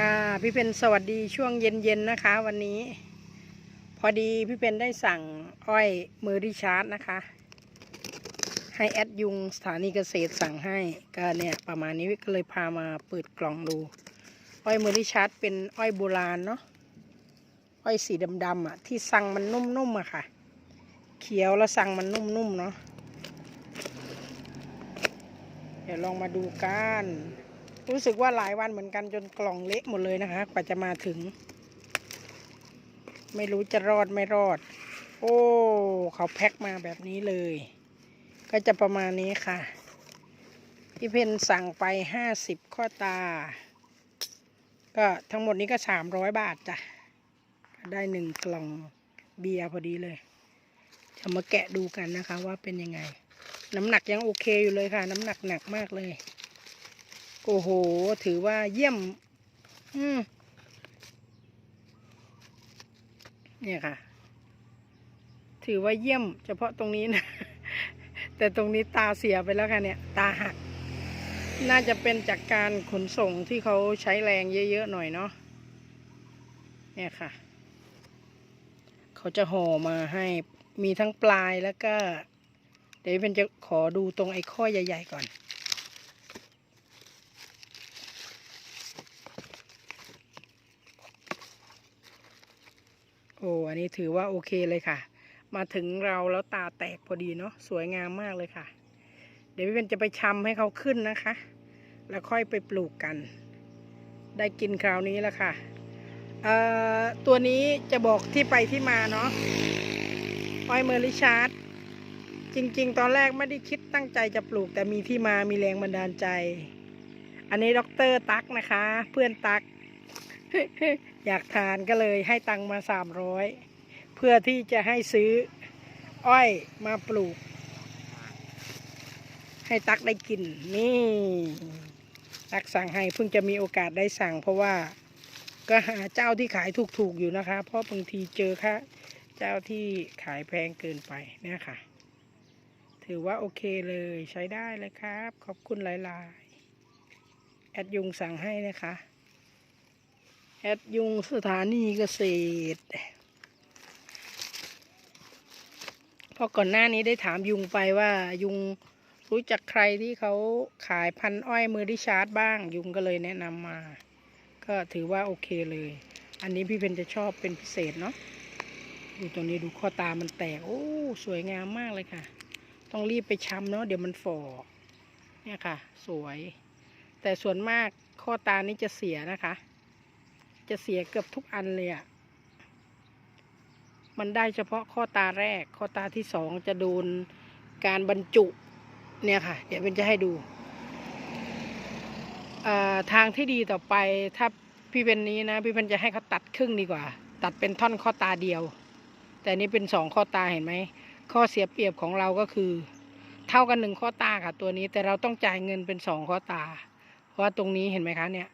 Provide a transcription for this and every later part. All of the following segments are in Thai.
ค่ะ พี่เพนสวัสดีช่วงเย็นๆนะคะ วันนี้ พอดีพี่เพนได้สั่งอ้อยเมอริชาร์ดนะคะ ให้แอดยุงสถานีเกษตรสั่งให้ก็เนี่ยประมาณนี้ก็เลยพามาเปิดกล่องดู อ้อยเมอริชาร์ดเป็นอ้อยโบราณเนาะอ้อยสีดำๆอะที่สั่งมันนุ่มๆอะค่ะ เขียวแล้วสั่งมันนุ่มๆเนาะเดี๋ยวลองมาดูกัน รู้สึกว่าหลายวันเหมือนกันจนกล่องเละหมดเลยนะคะกว่าจะมาถึง ไม่รู้จะรอดไม่รอด โอ้เขาแพ็คมาแบบนี้เลย ก็จะประมาณนี้ค่ะ พี่เพนสั่งไปห้าสิบข้อตา ก็ทั้งหมดนี้ก็สามร้อยบาทจ้ะ ได้หนึ่งกล่องเบียร์พอดีเลย จะมาแกะดูกันนะคะว่าเป็นยังไง น้ำหนักยังโอเคอยู่เลยค่ะ น้ำหนักหนักมากเลย โอ้โห ถือว่าเยี่ยม อืมเนี่ยค่ะ ถือว่าเยี่ยม เฉพาะตรงนี้นะ แต่ตรงนี้ตาเสียไปแล้วค่ะเนี่ย ตาหัก น่าจะเป็นจากการขนส่งที่เขาใช้แรงเยอะๆหน่อยเนาะ เนี่ยค่ะ เขาจะห่อมาให้มีทั้งปลายแล้วก็ เดี๋ยวเป็นจะขอดูตรงไอ้ข้อใหญ่ ๆ ก่อน โอ้อันนี้ถือว่าโอเคเลยค่ะ มาถึงเราแล้วตาแตกพอดีเนาะสวยงามมากเลยค่ะ เดี๋ยวพี่เป็นจะไปชำให้เขาขึ้นนะคะ แล้วค่อยไปปลูกกัน ได้กินคราวนี้แล้วค่ะเอ่อตัวนี้จะบอกที่ไปที่มาเนาะออยเมอริชาร์ดจริง ๆ ตอนแรกไม่ได้คิดตั้งใจจะปลูก แต่มีที่มามีแรงบันดาลใจ อันนี้ด็อกเตอร์ตักนะคะ เพื่อนตัก อยากทานก็เลยให้ตังมาสามร้อยเพื่อที่จะให้ซื้อ อ้อยมาปลูก ให้ตักได้กิน นี่ ตักสั่งให้เพิ่งจะมีโอกาสได้สั่ง เพราะว่าก็หาเจ้าที่ขายถูกๆอยู่นะคะ เพราะบางทีเจอค่ะ เจ้าที่ขายแพงเกินไปเนี่ยค่ะ ถือว่าโอเคเลยใช้ได้เลยครับ ขอบคุณหลาย ๆ แอดยุงสั่งให้นะคะ แอดยุงสถานีเกษตรเพราะก่อนหน้านี้ได้ถามยุงไปว่ายุงรู้จักใครที่เขาขายพันอ้อยมือริชาร์ดบ้าง ยุงก็เลยแนะนำมา ก็ถือว่าโอเคเลย อันนี้พี่เพนจะชอบเป็นพิเศษเนาะดูตรงนี้ดูข้อตามันแตก โอ้สวยงามมากเลยค่ะ ต้องรีบไปช้ำเนาะเดี๋ยวมันฝ่อเนี่ยค่ะ สวย แต่ส่วนมากข้อตานี้จะเสียนะคะ จะเสียเกือบทุกอันเลยอะ่ะ มันได้เฉพาะข้อตาแรก ข้อตาที่สองจะโดนการบรรจุ เนี่ยค่ะ เดี๋ยวเป็นจะให้ดูอ่าทางที่ดีต่อไปถ้าพี่เป็นนี้นะ พี่เป็นจะให้เขาตัดครึ่งดีกว่า ตัดเป็นท่อนข้อตาเดียว แต่นี่เป็นสองข้อตาเห็นไหม ข้อเสียเปรียบของเราก็คือ เท่ากันหนึ่งข้อตาค่ะตัวนี้ แต่เราต้องจ่ายเงินเป็นสองข้อตา เพราะว่าตรงนี้เห็นไหมคะเนี่ย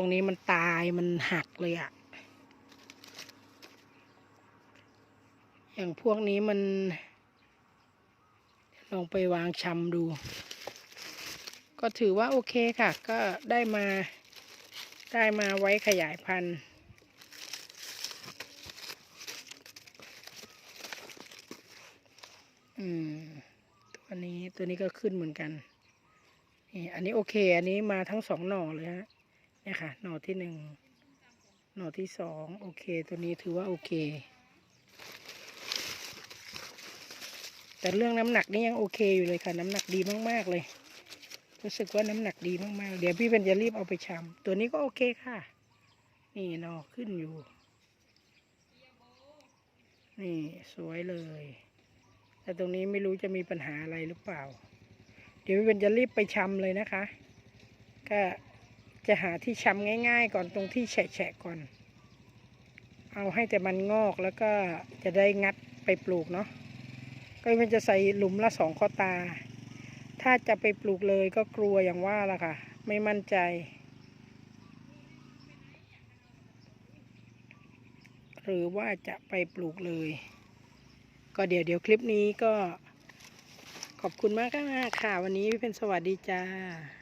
ตรงนี้มันตายมันหักเลยอะอย่างพวกนี้มัน ลองไปวางชำดู ก็ถือว่าโอเคค่ะ ก็ได้มาได้มาไว้ขยายพันธุ์อืมตัวนี้ตัวนี้ก็ขึ้นเหมือนกันนี่อันนี้โอเค อันนี้มาทั้งสองหน่อเลยฮะ เนี่ยค่ะ หน่อที่หนึ่งหน่อที่สองโอเค ตัวนี้ถือว่าโอเค แต่เรื่องน้ำหนักนี่ยังโอเคอยู่เลยค่ะ น้ำหนักดีมาก ๆ เลย รู้สึกว่าน้ำหนักดีมาก ๆ เดี๋ยวพี่เป็นจะรีบเอาไปชำตัวนี้ก็โอเคค่ะ นี่หน่อขึ้นอยู่ นี่สวยเลย แต่ตรงนี้ไม่รู้จะมีปัญหาอะไรหรือเปล่า เดี๋ยวพี่เป็นจะรีบไปชำเลยนะคะ ก็ จะหาที่ช้ำง่าย ๆ ก่อนตรงที่แฉะๆก่อน เอาให้แต่มันงอกแล้วก็จะได้งัดไปปลูกเนาะก็มันจะใส่หลุมละสองข้อตา ถ้าจะไปปลูกเลยก็กลัวอย่างว่าล่ะค่ะ ไม่มั่นใจ หรือว่าจะไปปลูกเลย ก็เดี๋ยวเดี๋ยวคลิปนี้ก็ขอบคุณมากค่ะ วันนี้พี่เป็นสวัสดีจ้า